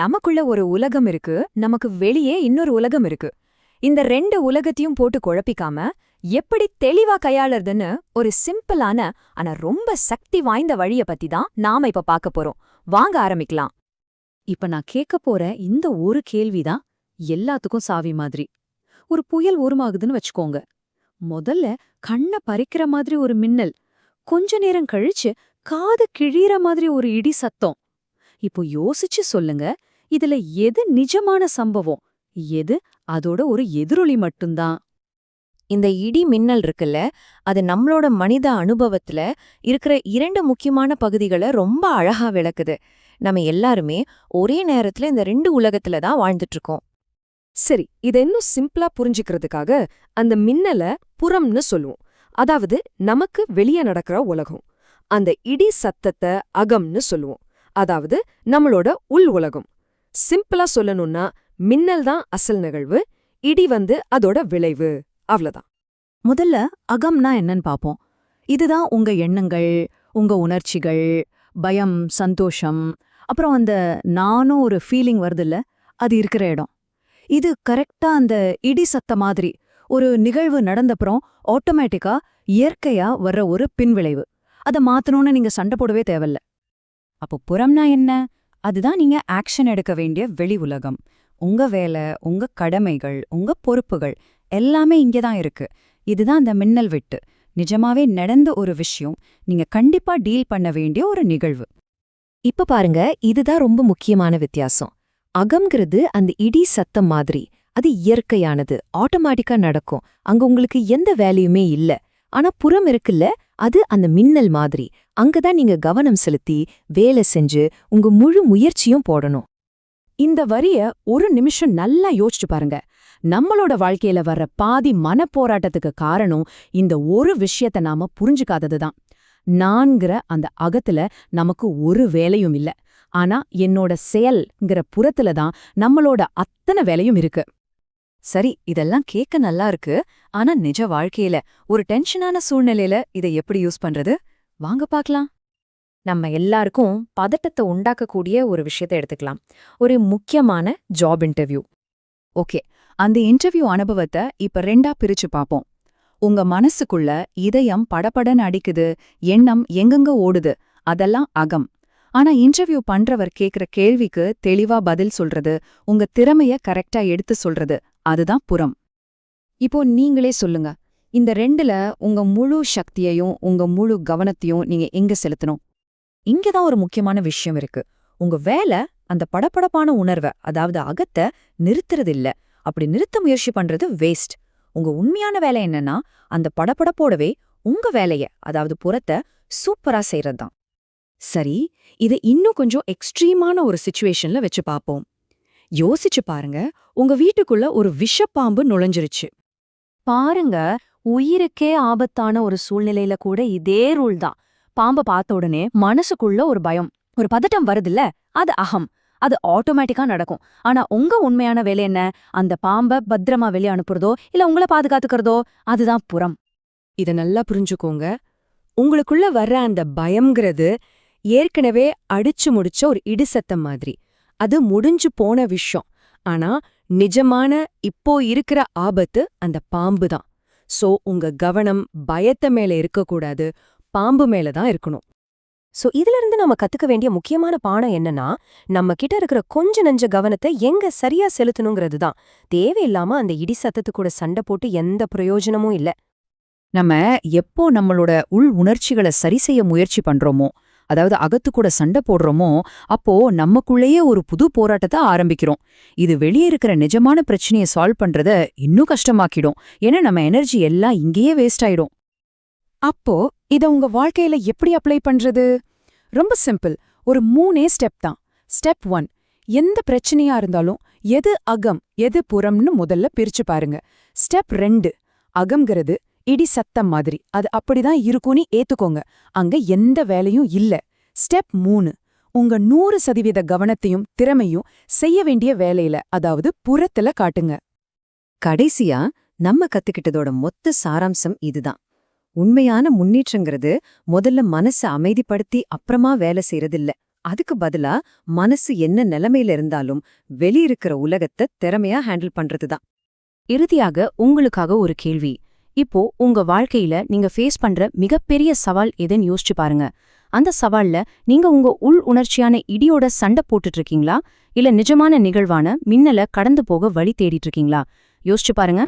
நமக்குள்ள ஒரு உலகம் இருக்கு நமக்கு வெளியே இன்னொரு உலகம் இருக்கு. இந்த ரெண்டு உலகத்தையும் போட்டு குழப்பிக்காம எப்படி தெளிவா கையாளறதுன்னு ஒரு சிம்பிளான ஆனா ரொம்ப சக்தி வாய்ந்த வழிய பத்தி தான் நாம இப்ப பார்க்க போறோம். வாங்க ஆரம்பிக்கலாம். இப்ப நான் கேட்க போற இந்த ஒரு கேள்விதான் எல்லாத்துக்கும் சாவி மாதிரி. ஒரு புயல் உருமாகுதுன்னு வச்சுக்கோங்க. முதல்ல கண்ண பறிக்கிற மாதிரி ஒரு மின்னல் கொஞ்ச நேரம் கழிச்சு காது கிழியிற மாதிரி ஒரு இடி சத்தம். இப்போ யோசிச்சு சொல்லுங்க. இதுல எது நிஜமான சம்பவம்? எது? அதோட ஒரு எதிரொலி மட்டும்தான். இந்த இடி மின்னல் இருக்குல்ல அது நம்மளோட மனித அனுபவத்துல இருக்கிற இரண்டு முக்கியமான பகுதிகளை ரொம்ப அழகா விளக்குது. நம்ம எல்லாருமே ஒரே நேரத்துல இந்த ரெண்டு உலகத்துல தான் வாழ்ந்துட்டு இருக்கோம் சரி இத இன்னும் சிம்பிளா புரிஞ்சுக்கிறதுக்காக அந்த மின்னல புறம்னு சொல்லுவோம். அதாவது நமக்கு வெளியே நடக்கிற உலகம். அந்த இடி சத்தத்தை அகம்னு சொல்லுவோம். அதாவது நம்மளோட உள் உலகம். சிம்பிளா சொல்லணும்னா மின்னல் தான் அசல் நிகழ்வு இடி வந்து அதோட விளைவு. அவ்வளவுதான். முதல்ல அகம்னா என்னன்னு பாப்போம் இதுதான் உங்க எண்ணங்கள் உங்க உணர்ச்சிகள் பயம் சந்தோஷம். அப்புறம் அந்த நானும் ஒரு ஃபீலிங் வருதுல்ல அது இருக்கிற இடம். இது கரெக்டா அந்த இடி சத்த மாதிரி ஒரு நிகழ்வு நடந்தப்புறம் ஆட்டோமேட்டிக்கா இயற்கையா வர்ற ஒரு பின்விளைவு. அதை மாத்தணும்னு நீங்க சண்டை போடவே தேவையில்லை. அப்போ புறம்னா என்ன? அதுதான் நீங்க ஆக்ஷன் எடுக்க வேண்டிய வெளி உலகம். உங்க வேலை உங்க கடமைகள் உங்க பொறுப்புகள் எல்லாமே இங்கே தான் இருக்கு. இதுதான் அந்த மின்னல் வெட்டு. நிஜமாவே நடந்த ஒரு விஷயம். நீங்க கண்டிப்பா டீல் பண்ண வேண்டிய ஒரு நிகழ்வு. இப்ப பாருங்க இதுதான் ரொம்ப முக்கியமான வித்தியாசம். அகம்ங்கிறது அந்த இடி சத்தம் மாதிரி. அது இயற்கையானது. ஆட்டோமேட்டிக்கா நடக்கும். அங்க உங்களுக்கு எந்த வேலையுமே இல்ல. ஆனா புறம் இருக்குல்ல அது அந்த மின்னல் மாதிரி. அங்கதான் நீங்க கவனம் செலுத்தி வேலை செஞ்சு உங்க முழு முயற்சியும் போடணும். இந்த வரிய ஒரு நிமிஷம் நல்லா யோசிச்சு பாருங்க. நம்மளோட வாழ்க்கையில வர்ற பாதி மனப்போராட்டத்துக்கு காரணம் இந்த ஒரு விஷயத்த நாம புரிஞ்சுக்காததுதான் நான்கிற அந்த அகத்துல நமக்கு ஒரு வேலையும் இல்ல. ஆனா என்னோட செயல்ங்கிற புறத்துல தான் நம்மளோட அத்தனை வேலையும் இருக்கு. சரி இதெல்லாம் கேட்க நல்லா இருக்கு. ஆனா நிஜ வாழ்க்கையில ஒரு டென்ஷனான சூழ்நிலையில இதை எப்படி யூஸ் பண்றது? வாங்க பார்க்கலாம். நம்ம எல்லாருக்கும் பதட்டத்தை உண்டாக்கக்கூடிய ஒரு விஷயத்தை எடுத்துக்கலாம். ஒரு முக்கியமான ஜாப் இன்டர்வியூ ஓகே அந்த இன்டர்வியூ அனுபவத்தை இப்ப ரெண்டா பிரிச்சு பாப்போம் உங்க மனசுக்குள்ள இதயம் படபடன்னு அடிக்குது எண்ணம் எங்கெங்க ஓடுது அதெல்லாம் அகம். ஆனா இன்டர்வியூ பண்றவர் கேக்குற கேள்விக்கு தெளிவா பதில் சொல்றது உங்க திறமைய கரெக்டா எடுத்து சொல்றது அதுதான் புறம். இப்போ நீங்களே சொல்லுங்க இந்த ரெண்டுல உங்க முழு சக்தியையும் உங்க முழு கவனத்தையும் நீங்க எங்க செலுத்தணும்? இங்கதான் ஒரு முக்கியமான விஷயம் இருக்கு. உங்க வேலை அந்த படபடப்பான உணர்வை அதாவது அகத்தை நிறுத்துறது இல்ல அப்படி நிறுத்த முயற்சி பண்றது வேஸ்ட் உங்க உண்மையான வேலை என்னன்னா அந்த படபடப்போடவே உங்க வேலைய அதாவது புறத்தை சூப்பரா செய்யறதுதான் சரி இதை இன்னும் கொஞ்சம் எக்ஸ்ட்ரீமான ஒரு சுச்சுவேஷன்ல வச்சு பாப்போம் யோசிச்சு பாருங்க. உங்க வீட்டுக்குள்ள ஒரு விஷப்பாம்பு நுழைஞ்சிருச்சு. பாருங்க உயிருக்கே ஆபத்தான ஒரு சூழ்நிலையில கூட இதே ரூல் தான். பாம்ப பார்த்த உடனே மனசுக்குள்ள ஒரு பயம். ஒரு பதட்டம் வருதுல்ல? அது அகம். அது ஆட்டோமேட்டிக்கா நடக்கும். ஆனா உங்க உண்மையான வேலை என்ன? அந்த பாம்ப பத்திரமா வெளியே அனுப்புறதோ இல்ல உங்கள பாதுகாத்துக்கிறதோ? அதுதான் புறம். இத நல்லா புரிஞ்சுக்கோங்க. உங்களுக்குள்ள வர்ற அந்த பயம்ங்கிறது ஏற்கனவே அடிச்சு முடிச்ச ஒரு இடிசத்தம் மாதிரி. அது முடிஞ்சு போன விஷயம். ஆனா நிஜமான இப்போ இருக்கிற ஆபத்து அந்த பாம்பு தான். சோ உங்க கவனம் பயத்த மேல இருக்கக்கூடாது. பாம்பு மேல தான் இருக்கணும். சோ இதுல இருந்து நம்ம கத்துக்க வேண்டிய முக்கியமான பாடம் என்னன்னா நம்ம கிட்ட இருக்கிற கொஞ்ச நஞ்ச கவனத்தை எங்க சரியா செலுத்தணுங்கிறது தான். தேவையில்லாம அந்த இடி சத்தத்து கூட சண்டை போட்டு எந்த பிரயோஜனமும் இல்ல. நம்ம எப்போ நம்மளோட உள் உணர்ச்சிகளை சரி செய்ய முயற்சி பண்றோமோ அதாவது அகத்து கூட சண்டை போடுறோமோ அப்போ நமக்குள்ளேயே ஒரு புது போராட்டத்தை ஆரம்பிக்கிறோம். இது வெளியே இருக்கிற நிஜமான பிரச்சனையை சால்வ் பண்றத இன்னும் கஷ்டமாக்கிடும். ஏன்னா நம்ம எனர்ஜி எல்லாம் இங்கேயே வேஸ்ட் ஆயிடும். அப்போ இத உங்க வாழ்க்கையில எப்படி அப்ளை பண்றது? ரொம்ப சிம்பிள் ஒரு மூணே ஸ்டெப் தான். ஸ்டெப் ஒன் எந்த பிரச்சனையா இருந்தாலும் எது அகம் எது புறம்னு முதல்ல பிரிச்சு பாருங்க. ஸ்டெப் ரெண்டு. அகம்ங்கிறது இடி சத்தம் மாதிரி. அது அப்படிதான் இருக்கும்னு ஏத்துக்கோங்க. அங்க எந்த வேலையும் இல்ல. ஸ்டெப் மூணு. உங்க நூறு சதவீத கவனத்தையும் திறமையும் செய்ய வேண்டிய வேலையில அதாவது புறத்துல காட்டுங்க. கடைசியா நம்ம கத்துக்கிட்டதோட மொத்த சாராம்சம் இதுதான். உண்மையான முன்னேற்றங்கிறது முதல்ல மனசை அமைதிப்படுத்தி அப்புறமா வேலை செய்யறதில்ல. அதுக்கு பதிலா மனசு என்ன நிலைமையில இருந்தாலும் வெளியிருக்கிற உலகத்தை திறமையா ஹேண்டில் பண்றதுதான். இறுதியாக உங்களுக்காக ஒரு கேள்வி. இப்போ உங்க வாழ்க்கையில நீங்க ஃபேஸ் பண்ற மிகப்பெரிய சவால் எதுன்னு யோசிச்சு பாருங்க. அந்த சவால்ல நீங்க உங்க உள் உணர்ச்சியான இடியோட சண்டை போட்டுட்டு இருக்கீங்களா? இல்ல நிஜமான நிகழ்வான மின்னல கடந்து போக வழி தேடிட்டு இருக்கீங்களா? யோசிச்சு பாருங்க.